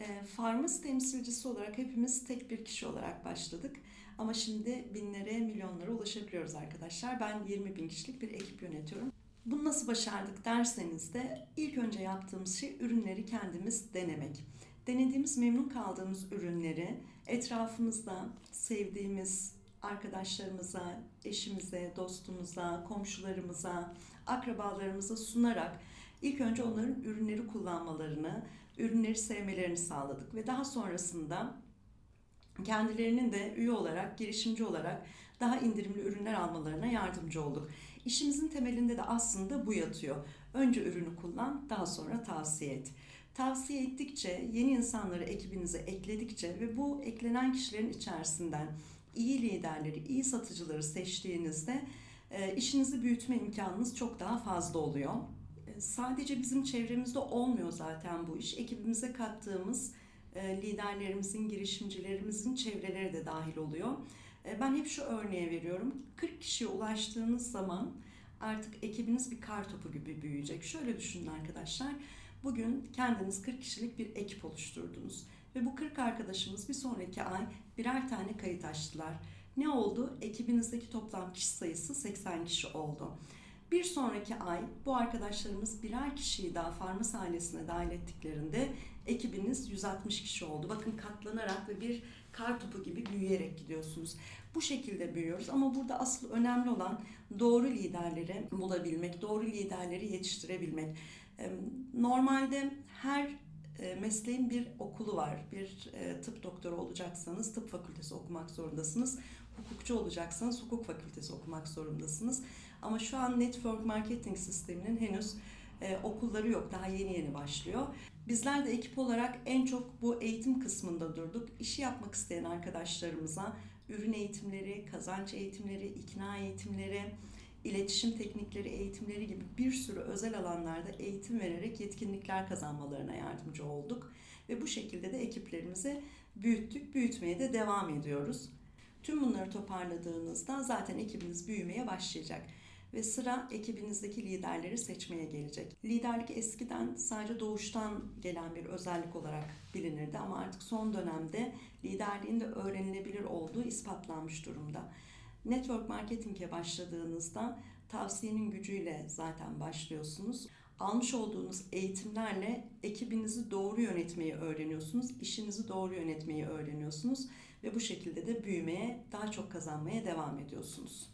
E, Farmers temsilcisi olarak hepimiz tek bir kişi olarak başladık. Ama şimdi binlere, milyonlara ulaşabiliyoruz arkadaşlar. Ben 20 bin kişilik bir ekip yönetiyorum. Bunu nasıl başardık derseniz de ilk önce yaptığımız şey ürünleri kendimiz denemek. Denediğimiz, memnun kaldığımız ürünleri etrafımızda sevdiğimiz arkadaşlarımıza, eşimize, dostumuza, komşularımıza, akrabalarımıza sunarak ilk önce onların ürünleri kullanmalarını, ürünleri sevmelerini sağladık ve daha sonrasında kendilerinin de üye olarak, girişimci olarak daha indirimli ürünler almalarına yardımcı olduk. İşimizin temelinde de aslında bu yatıyor. Önce ürünü kullan, daha sonra tavsiye et. Tavsiye ettikçe, yeni insanları ekibinize ekledikçe ve bu eklenen kişilerin içerisinden iyi liderleri, iyi satıcıları seçtiğinizde e, işinizi büyütme imkanınız çok daha fazla oluyor. E, Sadece bizim çevremizde olmuyor zaten bu iş. Ekibimize kattığımız e, liderlerimizin, girişimcilerimizin çevreleri de dahil oluyor. E, Ben hep şu örneğe veriyorum. 40 kişiye ulaştığınız zaman artık ekibiniz bir kar topu gibi büyüyecek. Şöyle düşünün arkadaşlar. Bugün kendiniz 40 kişilik bir ekip oluşturdunuz. Ve bu 40 arkadaşımız bir sonraki ay birer tane kayıt açtılar. Ne oldu? Ekibinizdeki toplam kişi sayısı 80 kişi oldu. Bir sonraki ay bu arkadaşlarımız birer kişiyi daha Farmas ailesine dahil ettiklerinde ekibiniz 160 kişi oldu. Bakın katlanarak ve bir kar topu gibi büyüyerek gidiyorsunuz. Bu şekilde büyüyoruz ama burada asıl önemli olan doğru liderleri bulabilmek, doğru liderleri yetiştirebilmek. Normalde her mesleğin bir okulu var. Bir e, tıp doktoru olacaksanız tıp fakültesi okumak zorundasınız. Hukukçu olacaksanız hukuk fakültesi okumak zorundasınız. Ama şu an network marketing sisteminin henüz e, okulları yok. Daha yeni yeni başlıyor. Bizler de ekip olarak en çok bu eğitim kısmında durduk. İşi yapmak isteyen arkadaşlarımıza ürün eğitimleri, kazanç eğitimleri, ikna eğitimleri, iletişim teknikleri eğitimleri gibi bir sürü özel alanlarda eğitim vererek yetkinlikler kazanmalarına yardımcı olduk. Ve bu şekilde de ekiplerimizi büyüttük, büyütmeye de devam ediyoruz. Tüm bunları toparladığınızda zaten ekibiniz büyümeye başlayacak ve sıra ekibinizdeki liderleri seçmeye gelecek. Liderlik eskiden sadece doğuştan gelen bir özellik olarak bilinirdi ama artık son dönemde liderliğin de öğrenilebilir olduğu ispatlanmış durumda. Network marketing'e başladığınızda tavsiyenin gücüyle zaten başlıyorsunuz. Almış olduğunuz eğitimlerle ekibinizi doğru yönetmeyi öğreniyorsunuz, işinizi doğru yönetmeyi öğreniyorsunuz ve bu şekilde de büyümeye, daha çok kazanmaya devam ediyorsunuz.